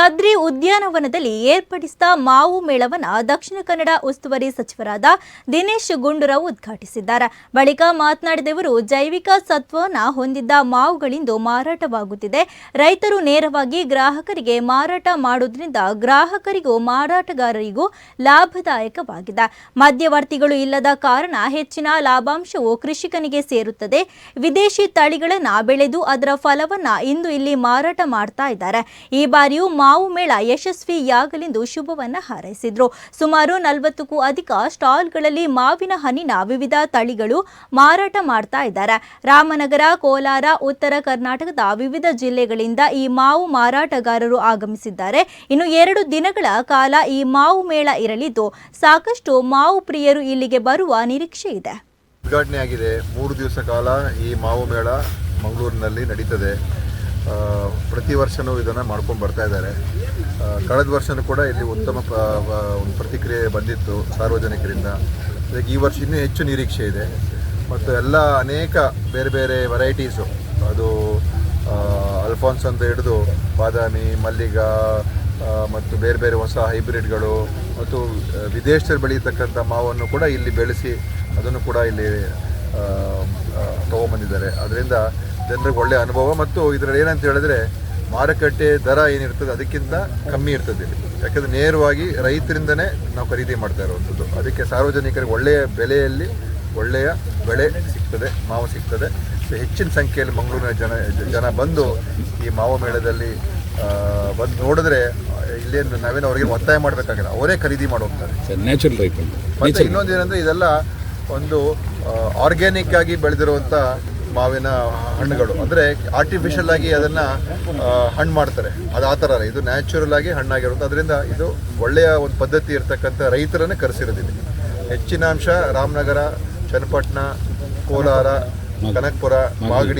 ಕದ್ರಿ ಉದ್ಯಾನವನದಲ್ಲಿ ಏರ್ಪಡಿಸಿದ ಮಾವು ಮೇಳವನ್ನ ದಕ್ಷಿಣ ಕನ್ನಡ ಉಸ್ತುವಾರಿ ಸಚಿವರಾದ ದಿನೇಶ್ ಗುಂಡೂರಾವ್ ಉದ್ಘಾಟಿಸಿದ್ದಾರೆ. ಬಳಿಕ ಮಾತನಾಡಿದವರು ಜೈವಿಕ ಸತ್ವವನ್ನು ಹೊಂದಿದ್ದ ಮಾವುಗಳಿಂದು ಮಾರಾಟವಾಗುತ್ತಿದೆ. ರೈತರು ನೇರವಾಗಿ ಗ್ರಾಹಕರಿಗೆ ಮಾರಾಟ ಮಾಡುವುದರಿಂದ ಗ್ರಾಹಕರಿಗೂ ಮಾರಾಟಗಾರರಿಗೂ ಲಾಭದಾಯಕವಾಗಿದೆ. ಮಧ್ಯವರ್ತಿಗಳು ಇಲ್ಲದ ಕಾರಣ ಹೆಚ್ಚಿನ ಲಾಭಾಂಶವು ಕೃಷಿಕನಿಗೆ ಸೇರುತ್ತದೆ. ವಿದೇಶಿ ತಳಿಗಳನ್ನ ಬೆಳೆದು ಅದರ ಫಲವನ್ನ ಇಂದು ಇಲ್ಲಿ ಮಾರಾಟ ಮಾಡ್ತಾ ಇದ್ದಾರೆ. ಈ ಬಾರಿಯೂ ಮಾವು ಮೇಳ ಯಶಸ್ವಿಯಾಗಲೆಂದು ಶುಭವನ್ನ ಹಾರೈಸಿದ್ರು. ಸುಮಾರು ನಲವತ್ತಕ್ಕೂ ಅಧಿಕ ಸ್ಟಾಲ್ಗಳಲ್ಲಿ ಮಾವಿನ ಹಣ್ಣಿನ ವಿವಿಧ ತಳಿಗಳು ಮಾರಾಟ ಮಾಡ್ತಾ ಇದ್ದಾರೆ. ರಾಮನಗರ, ಕೋಲಾರ, ಉತ್ತರ ಕರ್ನಾಟಕದ ವಿವಿಧ ಜಿಲ್ಲೆಗಳಿಂದ ಈ ಮಾವು ಮಾರಾಟಗಾರರು ಆಗಮಿಸಿದ್ದಾರೆ. ಇನ್ನು ಎರಡು ದಿನಗಳ ಕಾಲ ಈ ಮಾವು ಮೇಳ ಇರಲಿದ್ದು, ಸಾಕಷ್ಟು ಮಾವು ಪ್ರಿಯರು ಇಲ್ಲಿಗೆ ಬರುವ ನಿರೀಕ್ಷೆ ಇದೆ. ಉದ್ಘಾಟನೆ ಆಗಿದೆ. ಮೂರು ದಿವಸ ಕಾಲ ಈ ಮಾವು ಮೇಳ ಮಂಗಳೂರಿನಲ್ಲಿ ನಡೀತದೆ. ಪ್ರತಿ ವರ್ಷವೂ ಇದನ್ನು ಮಾಡ್ಕೊಂಡು ಬರ್ತಾ ಇದ್ದಾರೆ. ಕಳೆದ ವರ್ಷವೂ ಕೂಡ ಇಲ್ಲಿ ಉತ್ತಮ ಒಂದು ಪ್ರತಿಕ್ರಿಯೆ ಬಂದಿತ್ತು ಸಾರ್ವಜನಿಕರಿಂದ. ಅದಕ್ಕೆ ಈ ವರ್ಷ ಇನ್ನೂ ಹೆಚ್ಚು ನಿರೀಕ್ಷೆ ಇದೆ. ಮತ್ತು ಎಲ್ಲ ಅನೇಕ ಬೇರೆ ಬೇರೆ ವೆರೈಟೀಸು ಅದು ಅಲ್ಫಾನ್ಸ್ ಅಂತ ಹಿಡಿದು ಬಾದಾಮಿ, ಮಲ್ಲಿಗ ಮತ್ತು ಬೇರೆ ಬೇರೆ ಹೊಸ ಹೈಬ್ರಿಡ್ಗಳು ಮತ್ತು ವಿದೇಶದಲ್ಲಿ ಬೆಳೀತಕ್ಕಂಥ ಮಾವನ್ನು ಕೂಡ ಇಲ್ಲಿ ಬೆಳೆಸಿ ಅದನ್ನು ಕೂಡ ಇಲ್ಲಿ ತಗೊಂಬಂದಿದ್ದಾರೆ. ಅದರಿಂದ ಜನರಿಗೆ ಒಳ್ಳೆಯ ಅನುಭವ ಮತ್ತು ಇದರಲ್ಲಿ ಏನಂತ ಹೇಳಿದ್ರೆ ಮಾರುಕಟ್ಟೆ ದರ ಏನಿರ್ತದೆ ಅದಕ್ಕಿಂತ ಕಮ್ಮಿ ಇರ್ತದೆ. ಇಲ್ಲಿ ಯಾಕಂದರೆ ನೇರವಾಗಿ ರೈತರಿಂದನೇ ನಾವು ಖರೀದಿ ಮಾಡ್ತಾ ಇರುವಂಥದ್ದು. ಅದಕ್ಕೆ ಸಾರ್ವಜನಿಕರಿಗೆ ಒಳ್ಳೆಯ ಬೆಲೆಯಲ್ಲಿ ಒಳ್ಳೆಯ ಬೆಳೆ ಸಿಗ್ತದೆ ಮಾವು ಸಿಗ್ತದೆ. ಸೊ ಹೆಚ್ಚಿನ ಸಂಖ್ಯೆಯಲ್ಲಿ ಮಂಗಳೂರಿನ ಜನ ಜನ ಬಂದು ಈ ಮಾವು ಮೇಳದಲ್ಲಿ ಬಂದು ನೋಡಿದ್ರೆ ಇಲ್ಲೇನು ನಾವೇನು ಅವರಿಗೆ ಒತ್ತಾಯ ಮಾಡಬೇಕಾಗಿಲ್ಲ. ಅವರೇ ಖರೀದಿ ಮಾಡಿ ಹೋಗ್ತಾರೆ. ಸರ್ ನ್ಯಾಚುರಲ್ ರೈಟ್ ಅಂತ ಮತ್ತೆ ಇನ್ನೊಂದು ಏನಂದ್ರೆ ಇದೆಲ್ಲ ಒಂದು ಆರ್ಗ್ಯಾನಿಕ್ ಆಗಿ ಬೆಳೆದಿರುವಂಥ ಮಾವಿನ ಹಣ್ಣುಗಳು. ಅಂದರೆ ಆರ್ಟಿಫಿಷಿಯಲ್ ಆಗಿ ಅದನ್ನ ಹಣ್ಣು ಮಾಡ್ತಾರೆ. ಅದು ಆ ಥರ ಅಲ್ಲ. ಇದು ನ್ಯಾಚುರಲ್ ಆಗಿ ಹಣ್ಣಾಗಿರುತ್ತೆ. ಅದರಿಂದ ಇದು ಒಳ್ಳೆಯ ಒಂದು ಪದ್ಧತಿ ಇರ್ತಕ್ಕಂಥ ರೈತರನ್ನೇ ಕರೆಸಿರೋದಿದೆ ಹೆಚ್ಚಿನ ಅಂಶ ರಾಮನಗರ ಚನ್ನಪಟ್ಟಣ ಕೋಲಾರ ಕನಕಪುರ ಮಾಗಡಿ